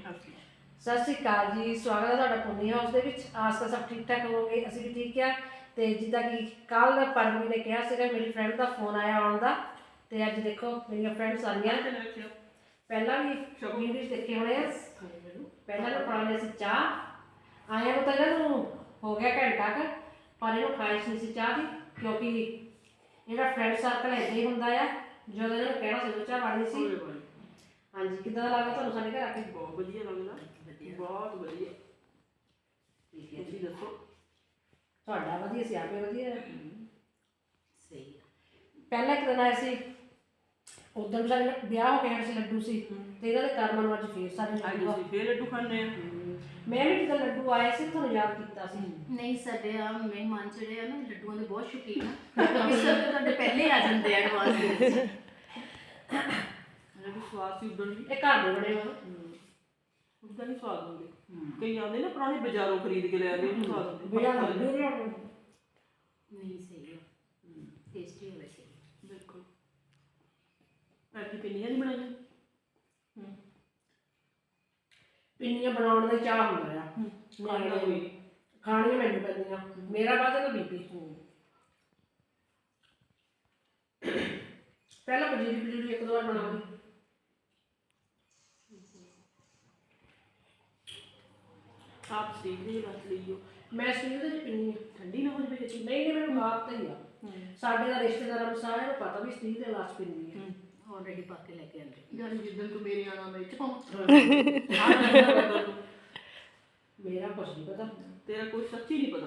ਸਤਿ ਸ਼੍ਰੀ ਅਕਾਲ ਜੀ ਸਵਾਗਤ ਹੈ ਤੁਹਾਡਾ ਪੁੰਨੀ ਹਾਊਸ ਦੇ ਵਿੱਚ। ਆਸ ਕਰ ਸਭ ਠੀਕ ਠਾਕ ਹੋਵੋਗੇ ਅਸੀਂ ਵੀ ਠੀਕ ਆ। ਤੇ ਜਿੱਦਾਂ ਕਿ ਕੱਲ ਪਰਮੀ ਨੇ ਕਿਹਾ ਸੀਗਾ ਮੇਰੀ ਫਰੈਂਡ ਦਾ ਫੋਨ ਆਇਆ ਆਉਣ ਦਾ। ਤੇ ਅੱਜ ਦੇਖੋ ਮੇਰੀਆਂ ਫਰੈਂਡਸ ਆਈਆਂ। ਪਹਿਲਾਂ ਵੀ ਵੀਡੀਓ ਦੇਖੇ ਹੋਣੇ ਆ। ਪਹਿਲਾਂ ਨੂੰ ਪਾਣੇ ਸੀ ਚਾਹ। ਆਇਆ ਨੂੰ ਤਾਂ ਇਹਨਾਂ ਨੂੰ ਹੋ ਗਿਆ ਘੰਟਾ ਕੁ। ਪਰ ਇਹਨੂੰ ਖਾਇਸ਼ ਨਹੀਂ ਸੀ ਚਾਹ ਦੀ ਕਿਉਂਕਿ ਇਹਦਾ ਫਰੈਂਡ ਸਰਕਲ ਏਦਾਂ ਹੀ ਹੁੰਦਾ ਆ। ਜਦੋਂ ਇਹਨਾਂ ਕਹਿਣਾ ਸੀ ਚਾਹ ਵਾਲੀ ਸੀ। ਕਿੱਦਾਂ ਦਾ ਲੱਗਾ ਤੁਹਾਨੂੰ ਸਾਡੇ ਘਰ ਆ ਕੇ? ਬਹੁਤ ਵਧੀਆ ਲੱਗਦਾ ਬਹੁਤ ਵਧੀਆ। ਠੀਕ ਹੈ ਤੁਸੀਂ ਦੱਸੋ? ਤੁਹਾਡਾ ਵਧੀਆ ਸੀ ਆਪੇ ਵਧੀਆ ਸਹੀ ਪਹਿਲਾਂ ਇੱਕ ਦਿਨ ਆਏ ਸੀ ਉਦੋਂ ਸਾਡੇ ਵਿਆਹ ਹੋ ਗਿਆ ਸੀ ਲੱਡੂ ਸੀ ਤੇ ਇਹਨਾਂ ਦੇ ਕਰਮਾਂ ਨੂੰ ਅੱਜ ਫੇਰ ਸਾਡੇ ਅੱਜ ਲੱਡੂ ਆ। ਅਸੀਂ ਫੇਰ ਲੱਡੂ ਖਾਣੇ ਆ ਮੈਂ ਵੀ ਜਦੋਂ ਲੱਡੂ ਆਏ ਸੀ ਤੁਹਾਨੂੰ ਯਾਦ ਕੀਤਾ ਸੀ। ਨਹੀਂ ਸਾਡੇ ਆ ਮਹਿਮਾਨ ਜਿਹੜੇ ਆ ਨਾ ਲੱਡੂਆਂ ਦੇ ਬਹੁਤ ਸ਼ੌਕੀਨ ਆ। ਇਸ ਕਰਕੇ ਤੁਹਾਡੇ ਪਹਿਲੇ ਆ ਜਾਂਦੇ ਆ ਐਡਵਾਂਸ ਦੇ ਵਿੱਚ। ਸਵਾਦ ਸੀ ਉਦੋਂ ਵੀ। ਇਹ ਘਰ ਦੇ ਬਣੇ ਹੋਏ। ਉਦੋਂ ਨਹੀਂ ਸਵਾਦ ਹੁੰਦੇ। ਕਈ ਆਉਂਦੇ ਨਾ ਪੁਰਾਣੇ ਬਾਜ਼ਾਰੋਂ ਖਰੀਦ ਕੇ ਲੈ ਆਉਂਦੇ ਉਹਨੂੰ ਸਵਾਦ ਹੁੰਦੇ। ਬਿਨਾਂ ਲੱਡੂ ਵੀ ਹੋਣੇ। ਨਹੀਂ ਸਹੀ ਆ। ਟੇਸਟੀ ਹੋਵੇ ਸਹੀ ਬਿਲਕੁਲ। ਐਡੀ ਪਿੰਨੀਆਂ ਨਹੀਂ ਬਣਾਈਆਂ? ਪਿੰਨੀਆਂ ਬਣਾਉਣ ਦਾ ਚਾਹ ਹੁੰਦਾ ਆ। ਖਾਣਾ ਕੋਈ। ਖਾਣੀਆਂ ਮੈਨੂੰ ਪੈਂਦੀਆਂ। ਮੇਰਾ ਬਾਅਦ ਨਾ ਬੀਬੀ। ਪਹਿਲਾਂ ਪਜੀਰੀ ਪਜੀਰੀ ਇੱਕ ਦੋ ਵਾਰ ਬਣਾ ਸਟੀਲ ਦੇ ਬਸ ਲਈਓ ਮੈਂ ਸਟੀਲ ਦੇ ਪਿੰਨੀ। ਠੰਡੀ ਨਾ ਹੋ ਜਵੇ ਨਹੀਂ ਨਹੀਂ ਮੈਨੂੰ ਬਾਤ ਹੀ ਆ। ਸਾਡੇ ਦਾ ਰਿਸ਼ਤੇਦਾਰਾਂ ਨੂੰ ਸਾਰਿਆਂ ਨੂੰ ਪਤਾ ਵੀ ਸਟੀਲ ਦੇ ਗਲਾਸ ਪਿੰਨੀ ਆ। ਆਲਰੇਡੀ ਪਾ ਕੇ ਲੈ ਕੇ ਆਂਦੇ। ਯਾਰ ਜਿੱਦਣ ਤੂੰ ਮੇਰੇ ਆਣਾ ਮੈਂ ਚਾਹਾਂ ਮੇਰਾ ਕੁਛ ਨਹੀਂ ਪਤਾ। ਤੇਰਾ ਕੋਈ ਸੱਚੀ ਨਹੀਂ ਪਤਾ।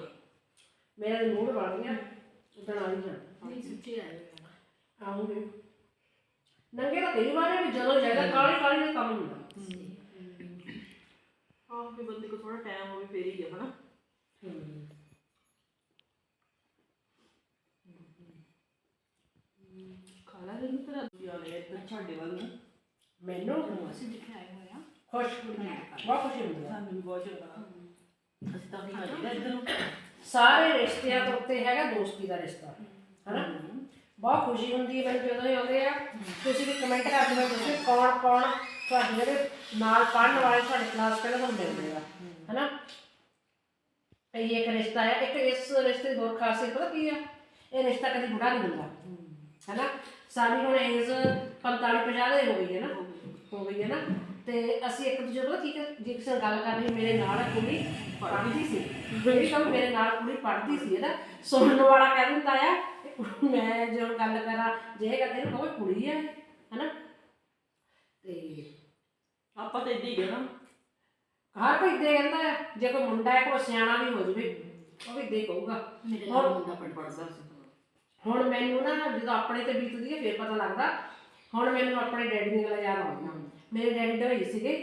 ਮੇਰਾ ਤਾਂ ਮੂਡ ਬਣ ਗਿਆ। ਉਦਣ ਆ ਹੀ। ਜਾਣਾ ਨਹੀਂ ਸੱਚੀ ਆ। ਆਉਂਗੇ ਨੰਗੇ ਤਾਂ ਕਈ ਵਾਰ ਹੈ ਵੀ ਜਦੋਂ ਜਾਇਦਾ ਕਾਲੀ ਕਾਲੀ ਦਾ ਕੰਮ ਹੁੰਦਾ। ਆਹ ਵੀ ਬੰਦੇ ਕੋ ਥੋੜਾ ਟਾਈਮ ਹੋਵੇ ਫੇਰ ਹੀ ਆ ਹਨਾ? ਖਾ ਲਾ ਇਹਨੂੰ ਤੇਰਾ ਯਾਰ ਇੱਧਰ ਛਾੜੇ ਵੱਲ ਨੂੰ। ਮੈਨੂੰ ਅਸੀਂ ਜਿੱਥੇ ਆਏ ਹੋਏ ਆ। ਖੁਸ਼ ਹੁੰਦੀ ਆ, ਬਹੁਤ ਖੁਸ਼ੀ ਹੁੰਦੀ ਆ। ਸਾਨੂੰ ਵੀ ਬਹੁਤ ਚੰਗਾ ਅਸੀਂ ਤਾਂ ਨਹੀਂ ਖਾਈਦਾ ਇੱਧਰ ਨੂੰ। ਸਾਰੇ ਰਿਸ਼ਤਿਆਂ ਤੋਂ ਉੱਤੇ ਹੈਗਾ ਦੋਸਤੀ ਦਾ ਰਿਸ਼ਤਾ ਹਨਾ? ਬਹੁਤ ਖੁਸ਼ੀ ਹੁੰਦੀ ਹੈ ਮੈਨੂੰ ਜਦੋਂ ਇਹ ਆਉਂਦੇ ਆ। ਤੁਸੀਂ ਵੀ ਕਮੈਂਟ ਕਰਦੇ ਹੋ ਤੁਸੀਂ ਕੌਣ ਕੌਣ ਤੁਹਾਡੇ ਜਿਹੜੇ ਨਾਲ ਪੜ੍ਹਨ ਵਾਲੇ ਤੁਹਾਡੇ ਕਲਾਸ ਪਹਿਲਾਂ ਤੁਹਾਨੂੰ ਮਿਲਦੇ ਆ ਹਨਾ? ਇਹ ਇੱਕ ਰਿਸ਼ਤਾ ਹੈ ਇੱਕ ਇਸ ਰਿਸ਼ਤੇ ਦੀ ਹੋਰ ਖਾਸੀਅਤ ਪਤਾ ਕੀ ਆ? ਇਹ ਰਿਸ਼ਤਾ ਕਦੀ ਬੁੜਾ ਨਹੀਂ ਹੁੰਦਾ, ਹਨਾ? ਸਾਡੀ ਹੁਣ ਏਜ 45 50 ਦੇ ਹੋ ਗਈ ਹੈ ਨਾ, ਹੋ ਗਈ ਹੈ ਨਾ? ਤੇ ਅਸੀਂ ਇੱਕ ਦੂਜੇ ਕੋਲ, ਠੀਕ ਹੈ, ਜੇ ਕਿਸੇ ਨਾਲ ਗੱਲ ਕਰਨੀ, ਮੇਰੇ ਨਾਲ ਕੁੜੀ ਪੜ੍ਹਦੀ ਸੀ ਜਿਹੜੀ ਕਹੂ ਮੇਰੇ ਨਾਲ ਕੁੜੀ ਪੜ੍ਹਦੀ ਸੀ ਇਹਦਾ ਸੁਣਨ ਵਾਲਾ ਕਹਿ ਦਿੰਦਾ ਆ ਮੈਂ ਜਦੋਂ ਗੱਲ ਕਰਾਂ, ਜੇ ਇਹ ਕਹਿੰਦੇ ਨੇ ਕੋਈ ਕੁੜੀ ਹੈ ਹਨਾ? ਤੇ ਆਪਾਂ ਤਾਂ ਇੱਦਾਂ ਹੀ ਹਰ ਕੋਈ ਦੇ ਕਹਿੰਦਾ ਜੇ ਕੋਈ ਮੁੰਡਾ ਹੈ ਕੋਈ ਸਿਆਣਾ ਵੀ ਹੋ ਜਵੇ ਉਹ ਵੀ ਦੇ ਕਹੂਗਾ। ਮੇਰੇ ਨਾਲ ਮੁੰਡਾ ਪੜਦਾ ਸੀ ਹੁਣ ਮੈਨੂੰ ਨਾ ਜਦੋਂ ਆਪਣੇ ਤੇ ਬੀਤਦੀ ਹੈ ਫਿਰ ਪਤਾ ਲੱਗਦਾ। ਹੁਣ ਮੈਨੂੰ ਆਪਣੇ ਡੈਡੀ ਦੀਆਂ ਗੱਲਾਂ ਯਾਦ ਆਉਂਦੀਆਂ ਮੇਰੇ ਡੈਡੀ ਢੋਈ ਸੀਗੇ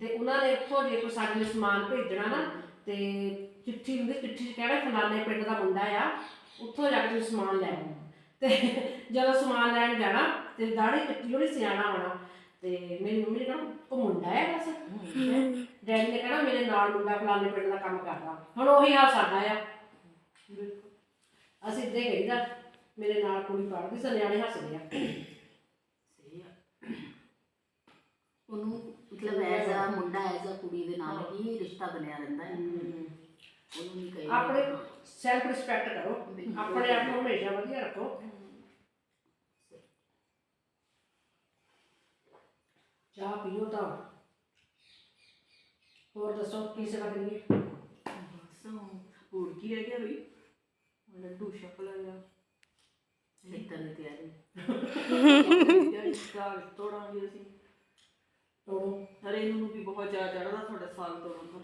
ਤੇ ਉਹਨਾਂ ਨੇ ਉੱਥੋਂ ਜੇ ਕੋਈ ਸਾਡੇ ਲਈ ਸਮਾਨ ਭੇਜਣਾ ਨਾ ਤੇ ਚਿੱਠੀ ਹੁੰਦੀ ਚਿੱਠੀ 'ਚ ਕਹਿਣਾ ਫਲਾਣੇ ਪਿੰਡ ਦਾ ਮੁੰਡਾ ਆ ਉੱਥੋਂ ਜਾ ਕੇ ਤੁਸੀਂ ਸਮਾਨ ਲੈ ਆਓ। ਤੇ ਜਦੋਂ ਸਮਾਨ ਲੈਣ ਜਾਣਾ ਤੇ ਦਾੜੀ ਕੱਟੀ ਹੋਣੀ ਸਿਆਣਾ ਹੋਣਾ। ਤੇ ਮੇਰੀ ਮੰਮੀ ਨੇ ਕਹਿਣਾ ਉਹ ਮੁੰਡਾ ਹੈ ਬਸ ਡੈਡੀ ਨੇ ਕਹਿਣਾ ਮੇਰੇ ਨਾਲ ਮੁੰਡਾ ਫਲਾਣੇ ਪਿੰਡ ਦਾ ਕੰਮ ਕਰਦਾ। ਹੁਣ ਉਹੀ ਹਾਲ ਸਾਡਾ ਆ। ਅਸੀਂ ਇੱਦਾਂ ਹੀ ਕਹੀਦਾ ਮੇਰੇ ਨਾਲ ਕੁੜੀ ਪੜ੍ਹਦੀ ਸੀ ਨਿਆਣੇ ਹੱਸਦੇ ਆ। ਸਹੀ ਆ। ਉਹਨੂੰ ਮਤਲਬ ਐਜ਼ ਆ ਮੁੰਡਾ ਐਜ਼ ਆ ਕੁੜੀ ਦੇ ਨਾਲ ਹੀ ਰਿਸ਼ਤਾ ਬਣਿਆ ਰਹਿੰਦਾ ਹੈ। ਉਹਨੂੰ ਨਹੀਂ ਕਹੀ ਆਪਣੇ ਸੈਲਫ ਰਿਸਪੈਕਟ ਕਰੋ। ਆਪਣੇ ਆਪ ਨੂੰ ਹਮੇਸ਼ਾ ਵਧੀਆ ਰੱਖੋ। ਚਾਹ ਪੀਓ ਤਾਂ। ਹੋਰ ਦੱਸੋ ਕੀ ਸੇਵਾ ਕਰੀਏ? ਬਸ ਹੋਰ ਕੀ ਰਹਿ ਗਿਆ ਬਈ? ਹੁਣ ਲੱਡੂ ਛਕ ਲਿਆ ਖੇਤਾਂ ਦੀ ਤਿਆਰੀ। ਸਾਗ ਤੋੜਾਂਗੇ ਅਸੀਂ। ਤੋੜੋ। ਹਰੇ ਨੂੰ ਵੀ ਬਹੁਤ ਜ਼ਿਆਦਾ ਚੜਦਾ ਤੁਹਾਡਾ ਸਾਗ ਤੋੜਨ ਦਾ।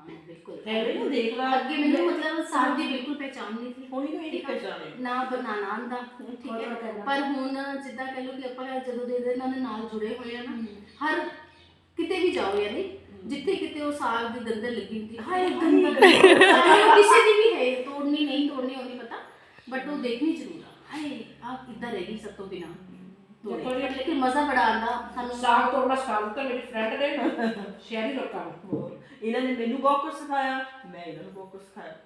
ਹਾਂ ਬਿਲਕੁਲ। ਹਰੇ ਨੂੰ ਦੇਖ ਲਾ। ਅੱਗੇ ਮੈਨੂੰ ਮਤਲਬ ਸਾਗ ਦੀ ਬਿਲਕੁਲ ਪਹਿਚਾਨ ਨਹੀਂ ਸੀ। ਹੋਣੀ ਨੂੰ ਇਹ ਪਛਾਣੇ ਨਾ ਬਣਾਉਣਾ ਆਂਦਾ ਠੀਕ ਹੈ। ਪਰ ਹੁਣ ਜਿੱਦਾਂ ਕਹ ਲਓ ਕਿ ਆਪਾਂ ਜਦੋਂ ਦੇ ਦੇ ਨਾਲ ਨਾਲ ਜੁੜੇ ਹੋਏ ਆ ਨਾ ਹਰ ਕਿਤੇ ਵੀ ਜਾਓ ਯਾਨੀ ਜਿੱਥੇ ਕਿਤੇ ਉਹ ਸਾਗ ਦੀ ਗੰਦਲ ਲੱਗੀ ਹੁੰਦੀ ਹਾਏ ਗੰਦਲ ਕਿਸੇ ਦੀ ਵੀ ਹੈ ਤੋੜਨੀ ਨਹੀਂ ਤੋੜਨੀ ਉਹ ਨਹੀਂ ਪਤਾ ਬਟ ਉਹ ਦੇਖਣੀ ਜ਼ਰੂਰ ਆ। ਹਾਏ ਆ ਕਿੱਦਾਂ ਰਹਿ ਗਈ ਸਭ ਤੋਂ ਬਿਨਾ। ਤੋੜੇ ਦੇਖੋ ਜੀ। But ਲੇਕਿਨ ਮਜ਼ਾ ਬੜਾ ਆਂਦਾ ਸਾਨੂੰ ਸਾਗ ਤੋੜਨਾ ਸਿਖਾ ਦਿੱਤਾ ਮੇਰੀ ਫਰੈਂਡ ਨੇ ਸ਼ਹਿਰੀ ਲੋਕਾਂ ਨੂੰ। ਹੋਰ। ਇਹਨਾਂ ਨੇ ਮੈਨੂੰ ਬਹੁਤ ਕੁਝ ਸਿਖਾਇਆ ਮੈਂ ਇਹਨਾਂ ਨੂੰ ਬਹੁਤ ਕੁਝ ਸਿਖਾਇਆ।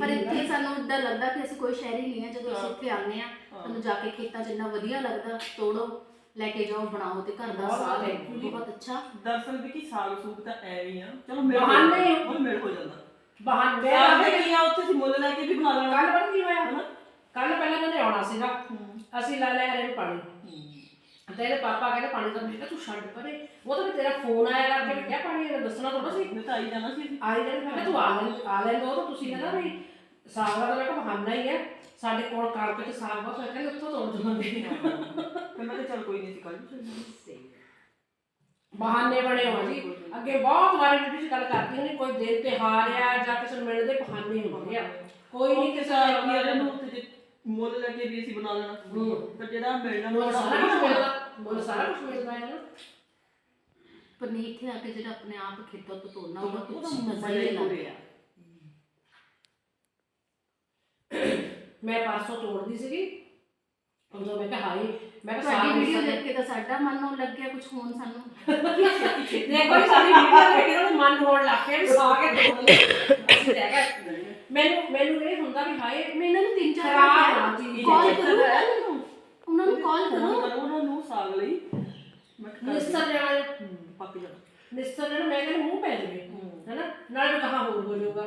ਪਰ ਇੱਥੇ ਸਾਨੂੰ ਇਦਾਂ ਲੱਗਦਾ ਕਿ ਅਸੀਂ ਕੋਈ ਸ਼ਹਿਰੀ ਨਹੀਂ ਆ ਜਦੋਂ ਅਸੀਂ ਇੱਥੇ ਆਉਂਦੇ ਆ ਸਾਨੂੰ ਜਾ ਕੇ ਖੇਤਾਂ 'ਚ ਇੰਨਾ ਵਧੀਆ ਲੱਗਦਾ ਤੋੜੋ ਲੈ ਕੇ ਜਾਓ ਬਣਾਓ ਤੇ ਘਰ ਦਾ ਬਹੁਤ ਸਾਗ ਹੈ ਵਧੀਆ। ਬਹੁਤ ਅੱਛਾ। ਦਰਅਸਲ ਵੀ ਕੀ ਸਾਗ ਸੂਗ ਤਾਂ ਐਵੇਂ ਹੀ ਆ। ਚਲੋ ਮਿਲ ਬਹਾਨੇ। ਹੀ। ਉਹ ਮਿਲ ਹੋ ਜਾਂਦਾ। ਬਹਾਨੇ ਸਾਗ ਦੇ ਕੀ ਆ ਉੱਥੇ ਸੀ ਮੁੱਲ ਲੈ ਕੇ ਵੀ ਬਣਾ ਲੈਣਾ। ਕੱਲ ਪਤਾ ਕੀ ਹੋਇਆ? ਹਨਾ? ਕੱਲ ਪਹਿਲਾਂ ਉਹਨੇ ਆਉਣਾ ਸੀਗਾ। ਅਸੀਂ ਲਾ ਲਿਆ ਹਰੇ ਨੂੰ ਪਾਣੀ। ਤੇ ਇਹਦੇ ਪਾਪਾ ਕਹਿੰਦੇ ਪਾਣੀ ਦਾ ਮੈਂ ਕਿਹਾ ਤੂੰ ਛੱਡ ਪਰੇ। ਉਹ ਤਾਂ ਵੀ ਤੇਰਾ ਫੋਨ ਆਇਆ ਕਰਕੇ ਮੈਂ ਕਿਹਾ ਪਾਣੀ ਇਹਨੇ ਦੱਸਣਾ ਥੋੜਾ ਸੀ। ਤਾਂ ਆਈ ਜਾਣਾ ਸੀ। ਆਈ ਜਾਂਦੇ ਮੈਂ ਕਿਹਾ ਤੂੰ ਆ ਲੈ ਆ ਲੈ ਦੋ ਤਾਂ ਤੁਸੀਂ ਕਹਿੰਦਾ ਵੀ ਸਾਗ ਦਾ ਤਾਂ ਮੈਂ ਕਿਹਾ ਬਹਾਨਾ ਹੀ ਹੈ ਸਾਡੇ ਕੋਲ ਕਣਕ ਚ ਸਾਗ ਬਹੁਤ ਹੋਇਆ ਕਹਿੰਦੇ ਉੱਥੋਂ ਤੋੜ ਦਵਾਂਗੇ ਫਿਰ ਮੈਂ ਕਿਹਾ ਚੱਲ ਕੋਈ ਨਹੀਂ ਸੀ ਕੱਲ ਜਾਣਾ ਬਹਾਨੇ ਬਣੇ ਹੋ ਜੀ। ਅੱਗੇ ਬਹੁਤ ਵਾਰੀ ਵੀਡੀਓ ਚ ਗੱਲ ਕਰਦੀ ਹੁੰਦੀ ਕੋਈ ਦਿਨ ਤਿਉਹਾਰ ਆ ਜਾਂ ਕਿਸੇ ਨੂੰ ਮਿਲਣ ਦੇ ਬਹਾਨੇ ਹੁੰਦੇ ਆ। ਕੋਈ ਨਹੀਂ ਕਿਸੇ ਨੂੰ ਉੱਥੇ ਜੇ ਮੁੱਲ ਲੈ ਕੇ ਵੀ ਅਸੀਂ ਬਣਾ ਲੈਣਾ। ਹੂੰ। ਪਰ ਜਿਹੜਾ ਮਿਲਣਾ ਮੁੱਲ ਸਾਰਾ ਕੁਝ ਮਿਲਦਾ ਮੁੱਲ ਸਾਰਾ ਕੁਝ ਮਿਲਦਾ ਹੈ ਨਾ। ਪਰ ਨਹੀਂ ਇੱਥੇ ਆ ਕੇ ਜਿਹੜਾ ਆਪਣੇ ਆਪ ਖੇਤਾਂ ਤੋਂ ਤੋੜਨਾ ਕੁਝ ਮਜ਼ਾ ਹੀ ਲੱਗ ਗਿਆ ਮੈਂ ਪਰਸੋਂ ਤੋੜਦੀ ਸੀਗੀ। ਉਦੋਂ ਮੈਂ ਕਿਹਾ ਹਾਏ ਮੈਂ ਕਿਹਾ ਤੁਹਾਡੀ ਸਾਗ ਵੀਡੀਓ ਦੇਖ ਕੇ ਤਾਂ ਸਾਡਾ ਮਨ ਹੋਣ ਲੱਗ ਗਿਆ ਕੁਝ ਹੋਣ ਸਾਨੂੰ। ਦੇਖੋ ਜੀ ਸਾਡੀ ਵੀਡੀਓ ਦੇਖ ਕੇ ਉਹਦਾ ਮਨ ਹੋਣ ਲੱਗ ਪਿਆ ਵੀ ਸਾਗ ਤੋੜ ਲੈ ਅਸੀਂ ਰਹਿ ਗਏ। ਮੈਨੂੰ ਮੈਨੂੰ ਇਹ ਹੁੰਦਾ ਵੀ ਹਾਏ ਮੈਂ ਇਹਨਾਂ ਨੂੰ ਤਿੰਨ ਚਾਰ ਖਰਾਬ ਵਾਰ ਨਾ ਚੀਜ਼। ਕਾਲ ਇਹ ਕਰੋ ਤਾਂ ਹੈ ਮੈਨੂੰ। ਉਹਨਾਂ ਨੂੰ ਕਾਲ ਕਰੋ। ਕਰੋ ਉਹਨਾਂ ਨੂੰ ਸਾਗ ਲਈ। ਕਿਹਾ ਕਰ ਨਿਸਰ ਜਾਣਾ ਹੂੰ, ਪੱਕ ਜਾਣਾ ਨਿਸਰ ਜਾਣਾ ਮੈਂ ਕਹਿੰਦਾ ਮੂੰਹ ਪੈ ਜਾਵੇ ਹੈਨਾ? ਨਾਲੇ ਕਹਾ ਹੋਰ ਹੋ ਜਾਊਗਾ।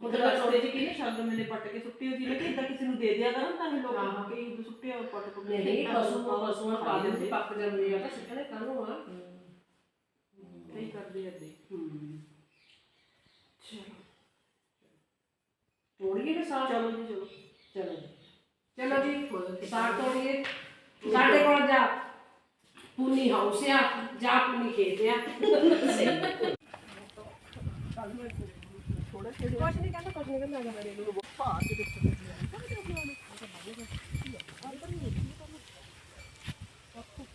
ਉਹਦੇ ਰਸਤੇ 'ਚ ਕੀ ਨੇ? ਸ਼ੰਗ ਮੈਨੇ ਪੱਟ ਕੇ ਸੁੱਟੀ ਹੋਈ ਸੀ। ਕਿ ਇਦਾਂ ਕਿਸੇ ਨੂੰ ਦੇ ਦਿਆ ਕਰਨ ਤਾਂ ਇਹ ਲੋਕ ਹਾਂ। ਕਈ ਸੁੱਟਿਆ ਉਹ ਪੱਟ ਪੁੱਟ ਨਹੀਂ ਪਸ਼ੂ ਪਸ਼ੂਆਂ ਨੂੰ ਪਾ ਦਿੰਦੇ ਪੱਕ ਜਾਂਦੇ ਆ। ਤਾਂ ਸਿੱਟਣੇ ਕਾਹਨੂੰ ਆ। ਕਈ ਕਰਦੇ ਆ ਦੇ ਚਲੋ। ਤੋੜੀਏ ਫਿਰ ਸਾਗ ਚਲੋ ਜੀ ਚਲੋ ਚਲੋ ਚਲੋ ਜੀ ਸਾਗ ਤੋੜੀਏ ਸਾਡੇ ਕੋਲ ਜਾ ਪੂਨੀ ਹਾਊਸ ਆ ਜਾ ਪੂਨੀ ਖੇਤ ਆ ਥੋੜਾ ਜਿਹਾ ਕੁਛ ਨਹੀਂ ਕਹਿੰਦਾ ਕੁਛ ਨਹੀਂ ਕਹਿੰਦਾ ਹੈਗਾ ਮੇਰੇ ਨੂੰ ਭਾਰ ਦੇ ਵਿੱਚ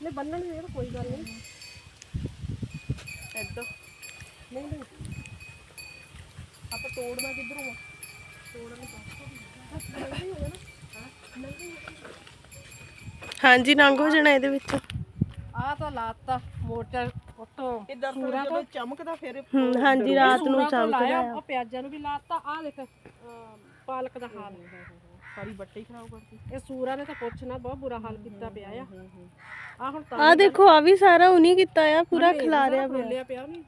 ਨੇ ਬੰਨਣ ਦੇ ਤਾਂ ਕੋਈ ਗੱਲ ਨਹੀਂ ਏਦਾਂ ਹਾਂਜੀ ਨੰਗ ਹੋ ਜਾਣਾ ਇਹਦੇ ਵਿੱਚ। ਆ ਤਾਂ ਲਾਤਾ ਮੋਟਰ ਉੱਤੋਂ। ਦਰਸਲ ਜਦੋਂ ਚਮਕਦਾ ਫਿਰ ਹਾਂਜੀ ਰਾਤ ਨੂੰ ਸੂਰਾਂ ਤੋਂ ਚਮਕਦਾ ਆ। ਪਿਆਜ਼ਾਂ ਨੂੰ ਵੀ ਲਾਤਾ। ਆ ਦੇਖ ਪਾਲਕ ਦਾ ਹਾਲ। ਸਾਰੀ ਬੱਟੇ ਹੀ ਖਰਾਬ ਕਰਤੀ। ਇਹ ਸੂਰਾਂ ਨੇ ਤਾਂ ਪੁੱਛਣਾ ਬਹੁਤ ਬੁਰਾ ਹਾਲ ਕੀਤਾ ਪਿਆ ਆ। ਆ ਹੁਣ ਤਾਂ ਆ ਦੇਖੋ ਆ ਵੀ ਸਾਰਾ ਉਨੀ ਕੀਤਾ ਆ ਪੂਰਾ ਖਿਲਾਰਿਆ ਪਿਆ। ਖੋਲਿਆ ਪਿਆ ਨਹੀਂ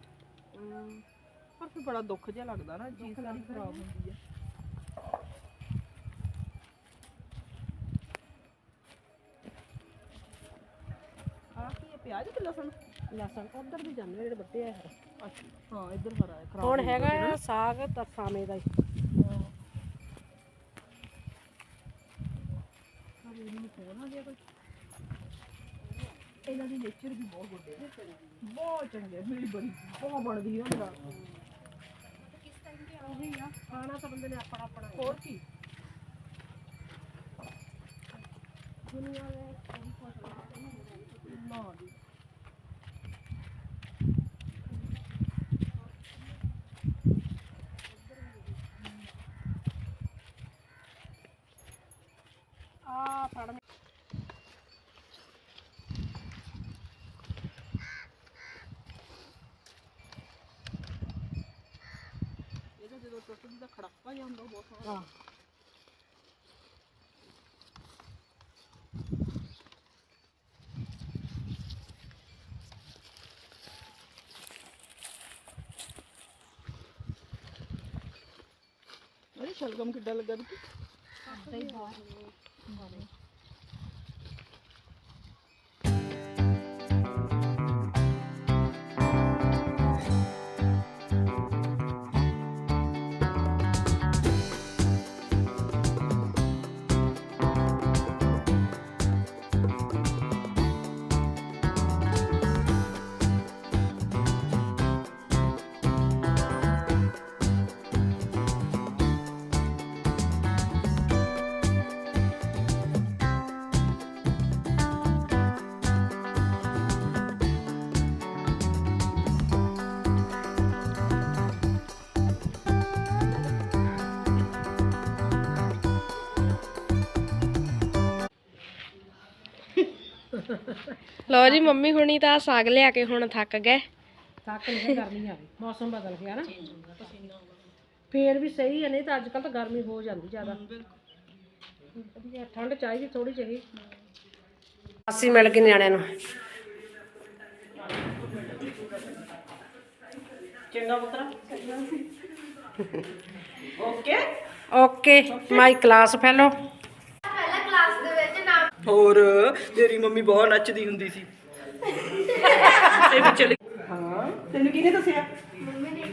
ਪਰ ਫਿਰ ਬੜਾ ਦੁੱਖ ਜਿਹਾ ਲੱਗਦਾ ਨਾ ਸਾਰੀ ਖਰਾਬ ਹੁੰਦੀ ਹੈ ਆ ਕੀ ਹੈ ਪਿਆਜ਼ ਕਿ ਲਸਣ ਲਸਣ ਉਧਰ ਵੀ ਜਾਂਦੇ ਜਿਹੜੇ ਵੱਡੇ ਆ ਇਹ। ਅੱਛਾ। ਹਾਂ ਇੱਧਰ ਹਰਾ ਹੈ ਖਰਾਬ ਹੁਣ ਹੈਗਾ ਆ ਸਾਗ ਤਰਸਾਵੇਂ ਦਾ ਹੀ। ਇਹਨਾਂ ਦੀ ਨੇਚਰ ਵੀ ਬਹੁਤ ਗੁੱਡੇ ਨੇ। ਬਹੁਤ ਚੰਗੇ ਮੇਰੀ ਬੜੀ ਬਹੁਤ ਬਣਦੀ ਉਹਨਾਂ ਦਾ। ਉਹੀ ਆ? ਖਾਣਾ ਤਾਂ ਬੰਦੇ ਨੇ ਆਪਣਾ ਆਪਣਾ ਹੋਰ ਕੀ? ਨਾ ਜੀ ਆ ਫੜ ਇਹਦਾ ਜਦੋਂ ਟੁੱਟਦੀ ਦਾ ਖੜਾਕਾ ਜਿਹਾ ਹੁੰਦਾ ਬਹੁਤ ਸੋਹਣਾ गम कितना लगा ਲਓ ਜੀ ਮੰਮੀ ਹੁਣੀ ਤਾਂ ਸਾਗ ਲਿਆ ਕੇ ਹੁਣ ਥੱਕ ਗਏ। ਤੱਕ ਨਹੀਂ ਗਰਮੀ ਆ ਗਈ। ਮੌਸਮ ਬਦਲ ਗਿਆ ਨਾ। ਫੇਰ ਵੀ ਸਹੀ ਹੈ ਨਹੀਂ ਤਾਂ ਅੱਜ ਕੱਲ ਤਾਂ ਗਰਮੀ ਹੋ ਜਾਂਦੀ ਜ਼ਿਆਦਾ। ਠੰਡ ਚਾਹੀਦੀ ਥੋੜੀ ਜਿਹੀ। ਅਸੀਂ ਮਿਲ ਗਏ ਨਿਆਣਿਆਂ ਨੂੰ। ਚੰਗਾ ਪੁੱਤਰਾ। Okay. Okay my class fellow. ਹੋਰ ਤੇਰੀ ਮੰਮੀ ਬਹੁਤ ਨੱਚਦੀ ਹੁੰਦੀ ਸੀ। ਤੇ ਵੀ ਚਲੀ। ਹਾਂ ਤੈਨੂੰ ਕਿਹਨੇ ਦੱਸਿਆ? ਮੰਮੀ ਨੇ।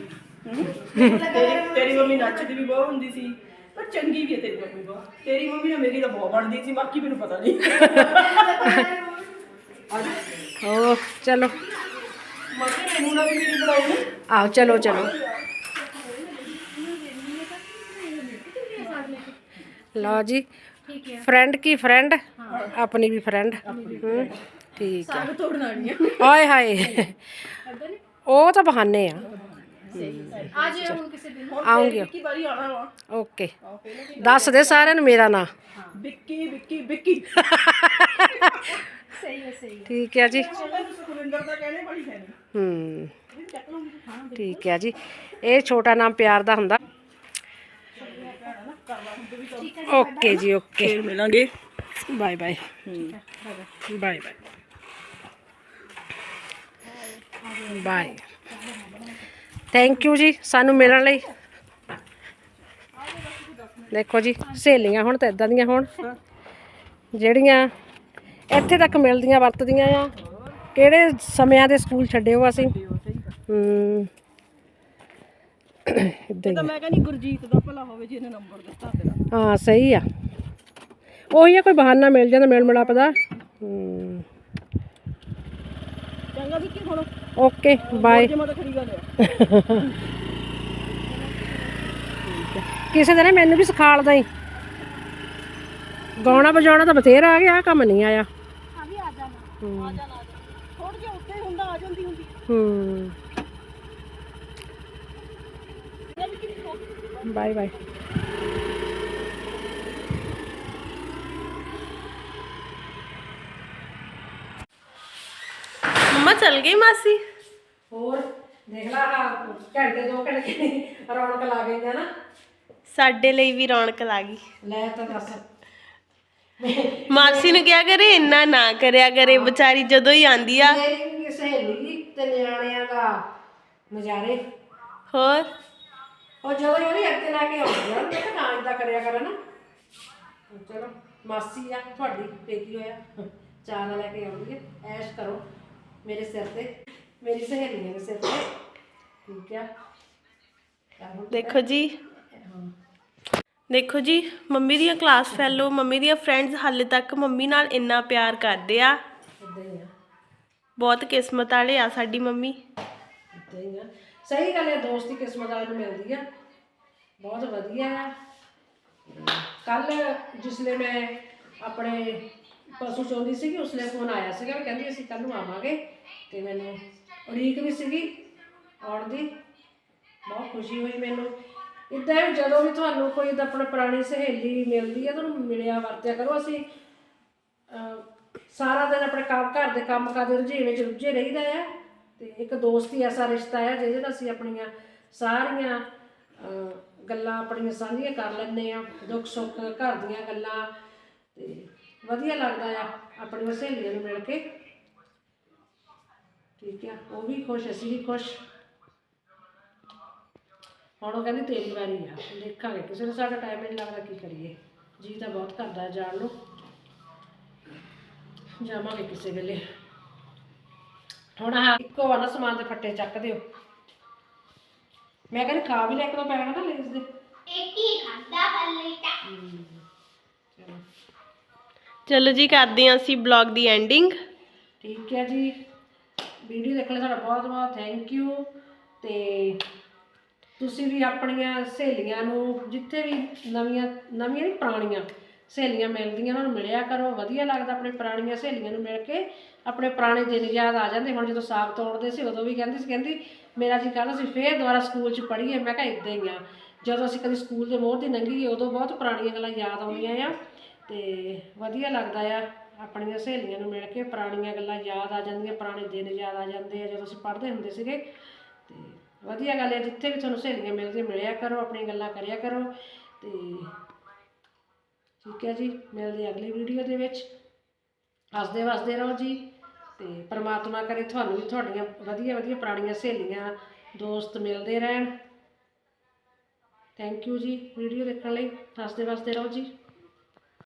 ਤੇਰੀ ਮੰਮੀ ਨੱਚਦੀ ਵੀ ਬਹੁਤ ਹੁੰਦੀ ਸੀ ਪਰ ਚੰਗੀ ਵੀ ਹੈ ਤੇਰੀ ਮੰਮੀ ਬਹੁਤ। ਤੇਰੀ ਮੰਮੀ ਨਾਲ ਮੇਰੀ ਤਾਂ ਬਹੁਤ ਬਣਦੀ ਸੀ ਬਾਕੀ ਮੈਨੂੰ ਪਤਾ ਨਹੀਂ। ਓ ਚਲੋ। ਮੰਮੀ ਮੈਨੂੰ ਨਾ ਵੀ ਮੇਰੀ ਬਣਾਉਣੀ? ਆਓ ਚਲੋ ਚਲੋ। ਲਓ ਜੀ ਫਰੈਂਡ ਕੀ ਫਰੈਂਡ ਆਪਣੀ ਵੀ ਫਰੈਂਡ ਠੀਕ ਹੈ ਸਾਗ ਤੋੜਨ ਆਣੀ ਹੈ ਹਾਏ ਹਾਏ। ਉਹ ਤਾਂ ਬਹਾਨੇ ਆ। ਅੱਜ ਹੁਣ ਕਿਸੇ ਦਿਨ ਆਉਂਗੀ। ਕੀ ਵਾਰੀ ਆਉਣਾ ਵਾ। ਓਕੇ। ਦੱਸ ਦੇ ਸਾਰਿਆਂ ਨੂੰ ਮੇਰਾ ਨਾਂ। ਵਿੱਕੀ ਵਿੱਕੀ ਵਿੱਕੀ। ਠੀਕ ਹੈ ਜੀ। ਹੂੰ। ਠੀਕ ਹੈ ਜੀ। ਇਹ ਛੋਟਾ ਨਾਮ ਪਿਆਰ ਦਾ ਹੁੰਦਾ। ਓਕੇ ਜੀ ਓਕੇ। ਮਿਲਾਂਗੇ। Bye bye. Bye bye. Bye. Thank you ਜੀ ਸਾਨੂੰ ਮਿਲਣ ਲਈ। ਦੇਖੋ ਜੀ ਸਹੇਲੀਆਂ ਹੁਣ ਤਾਂ ਇਦਾਂ ਦੀਆਂ ਹੋਣ। ਜਿਹੜੀਆਂ ਇੱਥੇ ਤੱਕ ਮਿਲਦੀਆਂ ਵਰਤਦੀਆਂ ਆ। ਕਿਹੜੇ ਸਮਿਆਂ ਦੇ ਸਕੂਲ ਛੱਡੇ ਹੋ। ਅਸੀਂ ਹੂੰ ਤਾਂ ਮੈਂ ਕਹਿੰਦੀ ਗੁਰਜੀਤ ਦਾ ਭਲਾ ਹੋਵੇ ਜਿਹਨੇ ਨੰਬਰ ਦਿੱਤਾ ਤੇਰਾ ਹਾਂ ਸਹੀ ਆ। ਉਹੀ ਆ ਕੋਈ ਬਹਾਨਾ ਮਿਲ ਜਾਂਦਾ ਮਿਲ ਮਿਲਾਪ ਦਾ। ਹੂੰ ਚੰਗਾ ਵਿੱਕੀ ਹੁਣ ਓਕੇ ਬਾਏ। ਤਾਂ ਖਰੀ ਗੱਲ ਆ। ਕਿਸੇ ਦਿਨ ਮੈਨੂੰ ਵੀ ਸਿਖਾ ਲਦਾ ਹੀ ਗਾਉਣਾ ਵਜਾਉਣਾ ਤਾਂ ਬਥੇਰਾ ਆ ਗਿਆ ਆਹ ਕੰਮ ਨਹੀਂ ਆਇਆ। ਆ ਵੀ ਆ ਜਾਣਾ ਆ ਜਾਣਾ ਥੋੜਾ ਜਿਹਾ ਉੱਤੇ ਹੀ ਹੁੰਦਾ ਆ ਜਾਂਦੀ ਹੁੰਦੀ ਹੂੰ। Bye bye. ਚਲ ਗਈ ਮਾਸੀ? ਹੋਰ ਦੇਖ ਲਾ ਆਹ ਘੰਟੇ ਦੋ ਘੰਟੇ ਰੌਣਕ ਲਾ ਗਈਆਂ ਨਾ। ਸਾਡੇ ਲਈ ਵੀ ਰੌਣਕ ਲੱਗੀ ਲੈ ਤਾਂ ਦੱਸ। ਮਾਸੀ ਨੂੰ ਕਿਹਾ ਕਰੇ ਇੰਨਾ ਨਾ ਕਰਿਆ ਕਰੇ ਵਿਚਾਰੀ ਜਦੋਂ ਹੀ ਆਂਦੀ ਆ। ਮੇਰੀ ਸਹੇਲੀ ਤੇ ਨਿਆਣਿਆਂ ਦਾ ਨਜ਼ਾਰੇ। ਹੋਰ? ਉਹ ਜਦੋਂ ਹੀ ਉਹਦੀ ਅੱਗੇ ਲੈ ਕੇ ਆਉਂਦੀ ਆ ਮੈਂ ਕਿਹਾ ਨਾ ਇਦਾਂ ਕਰਿਆ ਕਰ ਨਾ। ਚਲੋ ਮਾਸੀ ਆ ਤੁਹਾਡੀ ਬੇਟੀ ਹੋਇਆ। ਚਾਹ ਨਾਲ ਲੈ ਕੇ ਆਉਂਦੀ ਹੈ ਐਸ਼ ਕਰੋ। ਮੇਰੇ ਸਿਰ ਤੇ ਮੇਰੀ ਸਹੇਲੀਆਂ ਦੇ ਸਿਰ ਤੇ। ਠੀਕ ਆ? ਕਰੋ। ਦੇਖੋ ਜੀ। ਦੇਖੋ ਜੀ ਮੰਮੀ ਦੀਆਂ ਕਲਾਸ ਫੈਲੋ ਮੰਮੀ ਦੀਆਂ ਫਰੈਂਡਸ ਹਾਲੇ ਤੱਕ ਮੰਮੀ ਨਾਲ ਇੰਨਾ ਪਿਆਰ ਕਰਦੇ ਆ। ਏਦਾਂ ਹੀ ਆ। ਬਹੁਤ ਕਿਸਮਤ ਵਾਲੇ ਆ ਸਾਡੀ ਮੰਮੀ। ਏਦਾਂ ਹੀ ਆ। ਸਹੀ ਗੱਲ ਹੈ ਦੋਸਤੀ ਕਿਸਮਤ ਵਾਲੇ ਨੂੰ ਮਿਲਦੀ ਆ। ਬਹੁਤ ਵਧੀਆ। ਆ ਕੱਲ ਜਿਸਲੇ ਮੈਂ ਆਪਣੇ ਪਸ਼ੂ ਚੋਂਦੀ ਸੀਗੀ ਉਸਲੇ ਫੋਨ ਆਇਆ ਸੀਗਾ ਵੀ ਕਹਿੰਦੀ ਅਸੀਂ ਕੱਲ ਨੂੰ ਆਵਾਂਗੇ ਤੇ ਮੈਨੂੰ ਉਡੀਕ ਵੀ ਸੀਗੀ ਆਉਣ ਦੀ। ਬਹੁਤ ਖੁਸ਼ੀ ਹੋਈ ਮੈਨੂੰ। ਇਦਾਂ ਹੀ ਜਦੋਂ ਵੀ ਤੁਹਾਨੂੰ ਕੋਈ ਏਦਾਂ ਆਪਣੀ ਪੁਰਾਣੀ ਸਹੇਲੀ ਮਿਲਦੀ ਹੈ ਤੁਹਾਨੂੰ ਮਿਲਿਆ ਵਰਤਿਆ ਕਰੋ। ਅਸੀਂ ਸਾਰਾ ਦਿਨ ਆਪਣੇ ਕੰਮ, ਘਰ ਦੇ ਕੰਮ ਕਾਜ ਰੁਝੇ ਵਿੱਚ ਰੁੱਝੇ ਰਹੀਦਾ ਆ ਤੇ ਇੱਕ ਦੋਸਤੀ ਐਸਾ ਰਿਸ਼ਤਾ ਹੈ ਜਿਹਦੇ ਨਾਲ ਅਸੀਂ ਆਪਣੀਆਂ ਸਾਰੀਆਂ ਗੱਲਾਂ ਆਪਣੀਆਂ ਸਾਂਝੀਆਂ ਕਰ ਲੈਂਦੇ ਆ। ਦੁੱਖ ਸੁੱਖ ਘਰ ਦੀਆਂ ਗੱਲਾਂ ਤੇ ਵਧੀਆ ਲੱਗਦਾ ਆ ਆਪਣੀਆਂ ਸਹੇਲੀਆਂ ਨੂੰ ਮਿਲ ਕੇ। ਠੀਕ ਆ ਉਹ ਵੀ ਖੁਸ਼ ਅਸੀਂ ਵੀ ਖੁਸ਼। ਹੁਣ ਉਹ ਕਹਿੰਦੀ ਤੇਰੀ ਵਾਰੀ ਆ ਦੇਖਾਂਗੇ। ਕਿਸੇ ਨੂੰ ਸਾਡਾ ਟਾਈਮ ਨਹੀਂ ਲੱਗਦਾ ਕੀ ਕਰੀਏ? ਜੀ ਤਾਂ ਬਹੁਤ ਕਰਦਾ ਹੈ ਜਾਣ ਨੂੰ। ਜਾਵਾਂਗੇ ਕਿਸੇ ਵੇਲੇ। ਹੁਣ ਹਾਂ ਇੱਕੋ ਵਾਲਾ ਸਮਾਨ ਦੇ ਫੱਟੇ ਚੱਕ ਦਿਓ। ਮੈਂ ਕਹਿੰਦੀ ਖਾ ਵੀ ਲੈ ਕੇ ਤਾਂ ਪੈਣਾ ਨਾ ਲੇਸ ਦੇ। ਚਲੋ ਚਲੋ ਜੀ, ਕਰਦੇ ਹਾਂ ਅਸੀਂ ਬਲੌਗ ਦੀ ਐਂਡਿੰਗ ਠੀਕ ਹੈ ਜੀ। ਵੀਡੀਓ ਦੇਖਣ ਲਈ ਤੁਹਾਡਾ ਬਹੁਤ ਬਹੁਤ ਥੈਂਕ ਯੂ ਤੇ ਤੁਸੀਂ ਵੀ ਆਪਣੀਆਂ ਸਹੇਲੀਆਂ ਨੂੰ, ਜਿੱਥੇ ਵੀ ਨਵੀਆਂ ਨਵੀਆਂ ਨਹੀਂ, ਪੁਰਾਣੀਆਂ ਸਹੇਲੀਆਂ ਮਿਲਦੀਆਂ, ਉਹਨਾਂ ਨੂੰ ਮਿਲਿਆ ਕਰੋ। ਵਧੀਆ ਲੱਗਦਾ ਆਪਣੇ ਪੁਰਾਣੀਆਂ ਸਹੇਲੀਆਂ ਨੂੰ ਮਿਲ ਕੇ। ਆਪਣੇ ਪੁਰਾਣੇ ਦਿਨ ਯਾਦ ਆ ਜਾਂਦੇ, ਹੁਣ ਜਦੋਂ ਸਾਗ ਤੋੜਦੇ ਸੀ, ਉਦੋਂ ਵੀ ਕਹਿੰਦੀ ਸੀ, ਕਹਿੰਦੀ, ਮੇਰਾ ਜੀ ਕਹਿੰਦਾ ਸੀ, ਫੇਰ ਦੁਬਾਰਾ ਸਕੂਲ 'ਚ ਪੜ੍ਹੀਏ। ਮੈਂ ਕਿਹਾ ਇਦਾਂ ਹੀ ਆ। ਜਦੋਂ ਅਸੀਂ ਕਦੀ ਸਕੂਲ ਦੇ ਮੋਹਰ ਦੀ ਲੰਘੀਏ ਉਦੋਂ ਬਹੁਤ ਪੁਰਾਣੀਆਂ ਗੱਲਾਂ ਯਾਦ ਆਉਂਦੀਆਂ ਆ। ਤੇ ਵਧੀਆ ਲੱਗਦਾ ਆ, ਆਪਣੀਆਂ ਸਹੇਲੀਆਂ ਨੂੰ ਮਿਲ ਕੇ ਪੁਰਾਣੀਆਂ ਗੱਲਾਂ ਯਾਦ ਆ ਜਾਂਦੀਆਂ, ਪੁਰਾਣੇ ਦਿਨ ਯਾਦ ਆ ਜਾਂਦੇ ਆ, ਜਦੋਂ ਅਸੀਂ ਪੜ੍ਹਦੇ ਹੁੰਦੇ ਸੀਗੇ। ਤੇ ਵਧੀਆ ਗੱਲ ਹੈ ਜਿੱਥੇ ਵੀ ਤੁਹਾਨੂੰ ਸਹੇਲੀਆਂ ਮਿਲਦੀਆਂ, ਮਿਲਿਆ ਕਰੋ, ਆਪਣੀਆਂ ਗੱਲਾਂ ਕਰਿਆ ਕਰੋ। ਤੇ ਠੀਕ ਹੈ ਜੀ, ਮਿਲਦੇ ਅਗਲੀ ਵੀਡੀਓ ਦੇ ਵਿੱਚ। ਹੱਸਦੇ ਵਸਦੇ ਰਹੋ ਜੀ, ਤੇ ਪ੍ਰਮਾਤਮਾ ਕਰੇ ਤੁਹਾਨੂੰ ਵੀ ਤੁਹਾਡੀਆਂ ਵਧੀਆ ਵਧੀਆ ਪੁਰਾਣੀਆਂ ਸਹੇਲੀਆਂ, ਦੋਸਤ ਮਿਲਦੇ ਰਹਿਣ। ਥੈਂਕ ਯੂ ਜੀ, ਵੀਡੀਓ ਦੇਖਣ ਲਈ। ਹੱਸਦੇ ਵਸਦੇ ਰਹੋ ਜੀ।